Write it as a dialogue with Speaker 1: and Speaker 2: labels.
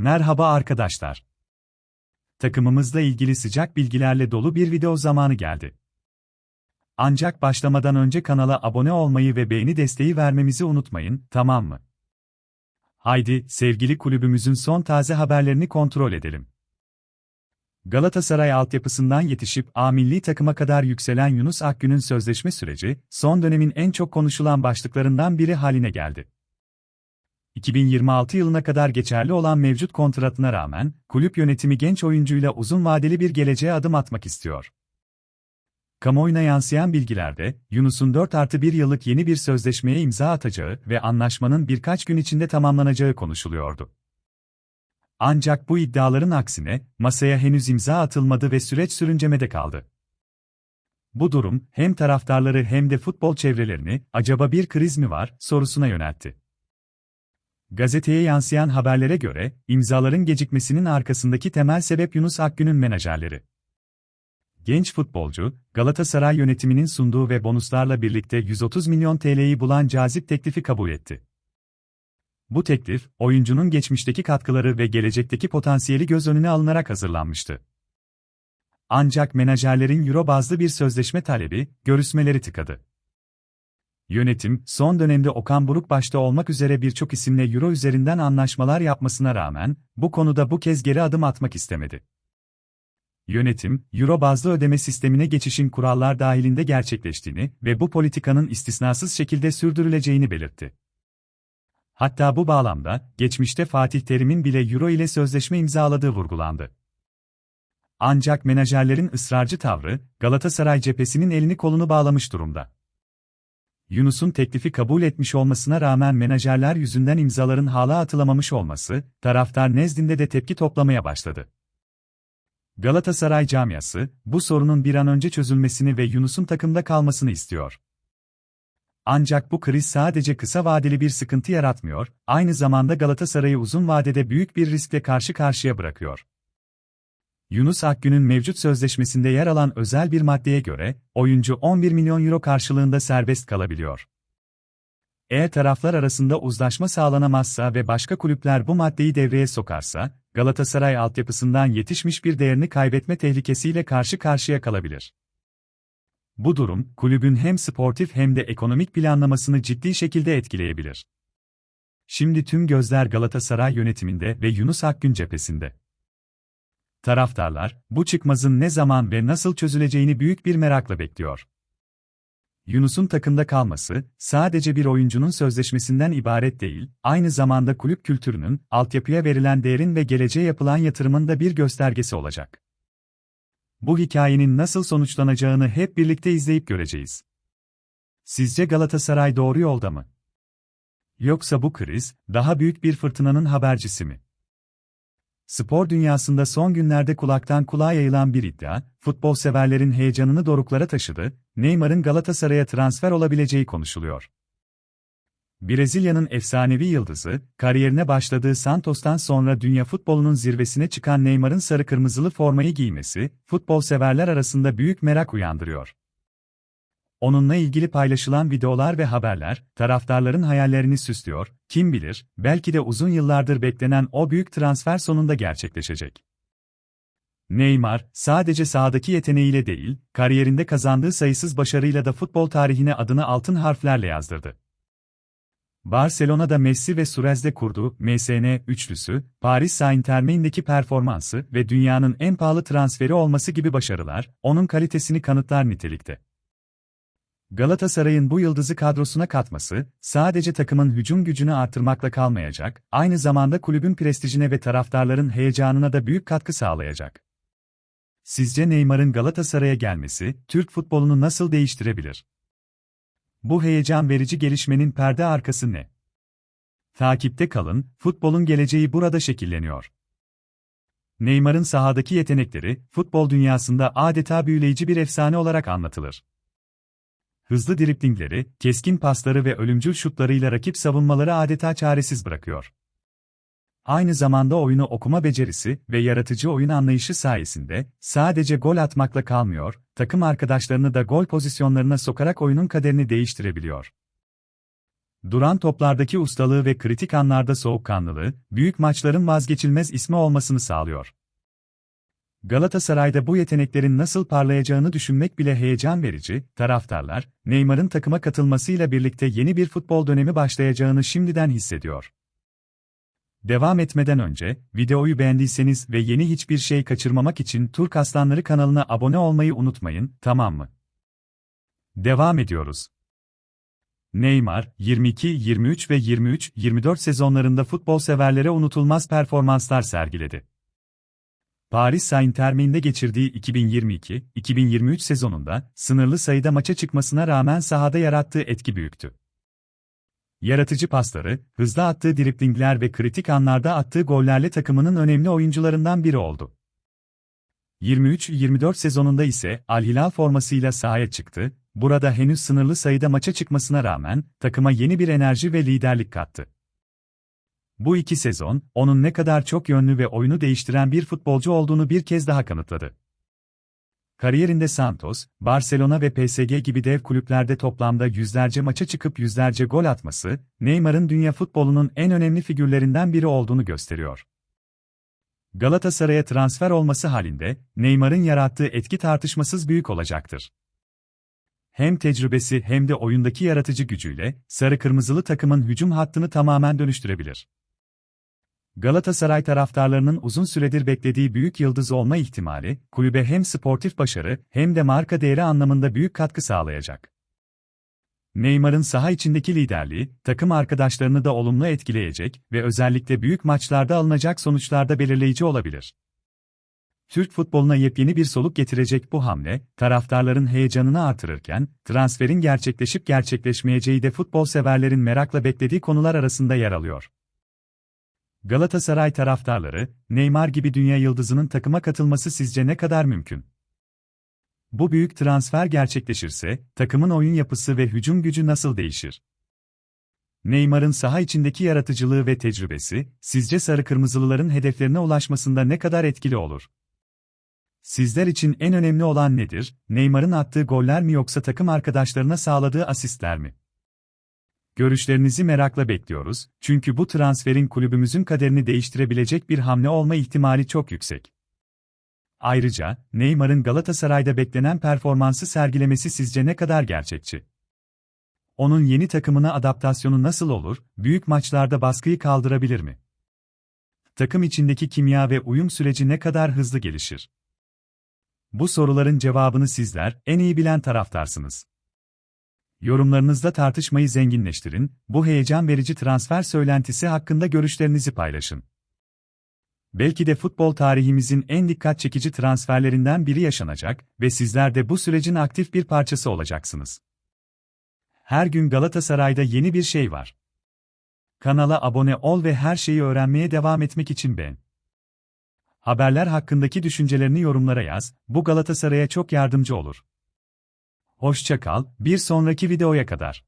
Speaker 1: Merhaba arkadaşlar. Takımımızla ilgili sıcak bilgilerle dolu bir video zamanı geldi. Ancak başlamadan önce kanala abone olmayı ve beğeni desteği vermemizi unutmayın, tamam mı? Haydi, sevgili kulübümüzün son taze haberlerini kontrol edelim. Galatasaray altyapısından yetişip A milli takıma kadar yükselen Yunus Akgün'ün sözleşme süreci, son dönemin en çok konuşulan başlıklarından biri haline geldi. 2026 yılına kadar geçerli olan mevcut kontratına rağmen, kulüp yönetimi genç oyuncuyla uzun vadeli bir geleceğe adım atmak istiyor. Kamuoyuna yansıyan bilgilerde, Yunus'un 4 artı 1 yıllık yeni bir sözleşmeye imza atacağı ve anlaşmanın birkaç gün içinde tamamlanacağı konuşuluyordu. Ancak bu iddiaların aksine, masaya henüz imza atılmadı ve süreç sürüncemede kaldı. Bu durum, hem taraftarları hem de futbol çevrelerini, acaba bir kriz mi var, sorusuna yöneltti. Gazeteye yansıyan haberlere göre, imzaların gecikmesinin arkasındaki temel sebep Yunus Akgün'ün menajerleri. Genç futbolcu, Galatasaray yönetiminin sunduğu ve bonuslarla birlikte 130 milyon TL'yi bulan cazip teklifi kabul etti. Bu teklif, oyuncunun geçmişteki katkıları ve gelecekteki potansiyeli göz önüne alınarak hazırlanmıştı. Ancak menajerlerin euro bazlı bir sözleşme talebi, görüşmeleri tıkadı. Yönetim, son dönemde Okan Buruk başta olmak üzere birçok isimle euro üzerinden anlaşmalar yapmasına rağmen, bu konuda bu kez geri adım atmak istemedi. Yönetim, euro bazlı ödeme sistemine geçişin kurallar dahilinde gerçekleştiğini ve bu politikanın istisnasız şekilde sürdürüleceğini belirtti. Hatta bu bağlamda, geçmişte Fatih Terim'in bile euro ile sözleşme imzaladığı vurgulandı. Ancak menajerlerin ısrarcı tavrı, Galatasaray cephesinin elini kolunu bağlamış durumda. Yunus'un teklifi kabul etmiş olmasına rağmen menajerler yüzünden imzaların hala atılamamış olması, taraftar nezdinde de tepki toplamaya başladı. Galatasaray camiası, bu sorunun bir an önce çözülmesini ve Yunus'un takımda kalmasını istiyor. Ancak bu kriz sadece kısa vadeli bir sıkıntı yaratmıyor, aynı zamanda Galatasaray'ı uzun vadede büyük bir riskle karşı karşıya bırakıyor. Yunus Akgün'ün mevcut sözleşmesinde yer alan özel bir maddeye göre, oyuncu 11 milyon euro karşılığında serbest kalabiliyor. Eğer taraflar arasında uzlaşma sağlanamazsa ve başka kulüpler bu maddeyi devreye sokarsa, Galatasaray altyapısından yetişmiş bir değerini kaybetme tehlikesiyle karşı karşıya kalabilir. Bu durum, kulübün hem sportif hem de ekonomik planlamasını ciddi şekilde etkileyebilir. Şimdi tüm gözler Galatasaray yönetiminde ve Yunus Akgün cephesinde. Taraftarlar, bu çıkmazın ne zaman ve nasıl çözüleceğini büyük bir merakla bekliyor. Yunus'un takımda kalması, sadece bir oyuncunun sözleşmesinden ibaret değil, aynı zamanda kulüp kültürünün, altyapıya verilen değerin ve geleceğe yapılan yatırımın da bir göstergesi olacak. Bu hikayenin nasıl sonuçlanacağını hep birlikte izleyip göreceğiz. Sizce Galatasaray doğru yolda mı? Yoksa bu kriz, daha büyük bir fırtınanın habercisi mi? Spor dünyasında son günlerde kulaktan kulağa yayılan bir iddia, futbol severlerin heyecanını doruklara taşıdı, Neymar'ın Galatasaray'a transfer olabileceği konuşuluyor. Brezilya'nın efsanevi yıldızı, kariyerine başladığı Santos'tan sonra dünya futbolunun zirvesine çıkan Neymar'ın sarı kırmızılı formayı giymesi, futbol severler arasında büyük merak uyandırıyor. Onunla ilgili paylaşılan videolar ve haberler, taraftarların hayallerini süslüyor, kim bilir, belki de uzun yıllardır beklenen o büyük transfer sonunda gerçekleşecek. Neymar, sadece sahadaki yeteneğiyle değil, kariyerinde kazandığı sayısız başarıyla da futbol tarihine adını altın harflerle yazdırdı. Barcelona'da Messi ve Suarez'de kurduğu MSN üçlüsü, Paris Saint-Germain'deki performansı ve dünyanın en pahalı transferi olması gibi başarılar, onun kalitesini kanıtlar nitelikte. Galatasaray'ın bu yıldızı kadrosuna katması, sadece takımın hücum gücünü artırmakla kalmayacak, aynı zamanda kulübün prestijine ve taraftarların heyecanına da büyük katkı sağlayacak. Sizce Neymar'ın Galatasaray'a gelmesi, Türk futbolunu nasıl değiştirebilir? Bu heyecan verici gelişmenin perde arkası ne? Takipte kalın, futbolun geleceği burada şekilleniyor. Neymar'ın sahadaki yetenekleri, futbol dünyasında adeta büyüleyici bir efsane olarak anlatılır hızlı driplingleri, keskin pasları ve ölümcül şutlarıyla rakip savunmaları adeta çaresiz bırakıyor. Aynı zamanda oyunu okuma becerisi ve yaratıcı oyun anlayışı sayesinde sadece gol atmakla kalmıyor, takım arkadaşlarını da gol pozisyonlarına sokarak oyunun kaderini değiştirebiliyor. Duran toplardaki ustalığı ve kritik anlarda soğukkanlılığı, büyük maçların vazgeçilmez ismi olmasını sağlıyor. Galatasaray'da bu yeteneklerin nasıl parlayacağını düşünmek bile heyecan verici, taraftarlar, Neymar'ın takıma katılmasıyla birlikte yeni bir futbol dönemi başlayacağını şimdiden hissediyor. Devam etmeden önce, videoyu beğendiyseniz ve yeni hiçbir şey kaçırmamak için Turk Aslanları kanalına abone olmayı unutmayın, tamam mı? Devam ediyoruz. Neymar, 22, 23 ve 23, 24 sezonlarında futbol severlere unutulmaz performanslar sergiledi. Paris Saint-Germain'de geçirdiği 2022-2023 sezonunda sınırlı sayıda maça çıkmasına rağmen sahada yarattığı etki büyüktü. Yaratıcı pasları, hızlı attığı driplingler ve kritik anlarda attığı gollerle takımının önemli oyuncularından biri oldu. 23-24 sezonunda ise Al Hilal formasıyla sahaya çıktı, burada henüz sınırlı sayıda maça çıkmasına rağmen takıma yeni bir enerji ve liderlik kattı. Bu iki sezon, onun ne kadar çok yönlü ve oyunu değiştiren bir futbolcu olduğunu bir kez daha kanıtladı. Kariyerinde Santos, Barcelona ve PSG gibi dev kulüplerde toplamda yüzlerce maça çıkıp yüzlerce gol atması, Neymar'ın dünya futbolunun en önemli figürlerinden biri olduğunu gösteriyor. Galatasaray'a transfer olması halinde, Neymar'ın yarattığı etki tartışmasız büyük olacaktır. Hem tecrübesi hem de oyundaki yaratıcı gücüyle, sarı-kırmızılı takımın hücum hattını tamamen dönüştürebilir. Galatasaray taraftarlarının uzun süredir beklediği büyük yıldız olma ihtimali, kulübe hem sportif başarı hem de marka değeri anlamında büyük katkı sağlayacak. Neymar'ın saha içindeki liderliği, takım arkadaşlarını da olumlu etkileyecek ve özellikle büyük maçlarda alınacak sonuçlarda belirleyici olabilir. Türk futboluna yepyeni bir soluk getirecek bu hamle, taraftarların heyecanını artırırken, transferin gerçekleşip gerçekleşmeyeceği de futbol severlerin merakla beklediği konular arasında yer alıyor. Galatasaray taraftarları, Neymar gibi dünya yıldızının takıma katılması sizce ne kadar mümkün? Bu büyük transfer gerçekleşirse, takımın oyun yapısı ve hücum gücü nasıl değişir? Neymar'ın saha içindeki yaratıcılığı ve tecrübesi, sizce sarı kırmızılıların hedeflerine ulaşmasında ne kadar etkili olur? Sizler için en önemli olan nedir? Neymar'ın attığı goller mi yoksa takım arkadaşlarına sağladığı asistler mi? Görüşlerinizi merakla bekliyoruz, çünkü bu transferin kulübümüzün kaderini değiştirebilecek bir hamle olma ihtimali çok yüksek. Ayrıca, Neymar'ın Galatasaray'da beklenen performansı sergilemesi sizce ne kadar gerçekçi? Onun yeni takımına adaptasyonu nasıl olur, büyük maçlarda baskıyı kaldırabilir mi? Takım içindeki kimya ve uyum süreci ne kadar hızlı gelişir? Bu soruların cevabını sizler, en iyi bilen taraftarsınız. Yorumlarınızda tartışmayı zenginleştirin, bu heyecan verici transfer söylentisi hakkında görüşlerinizi paylaşın. Belki de futbol tarihimizin en dikkat çekici transferlerinden biri yaşanacak ve sizler de bu sürecin aktif bir parçası olacaksınız. Her gün Galatasaray'da yeni bir şey var. Kanala abone ol ve her şeyi öğrenmeye devam etmek için beğen. Haberler hakkındaki düşüncelerini yorumlara yaz, bu Galatasaray'a çok yardımcı olur. Hoşça kal, bir sonraki videoya kadar.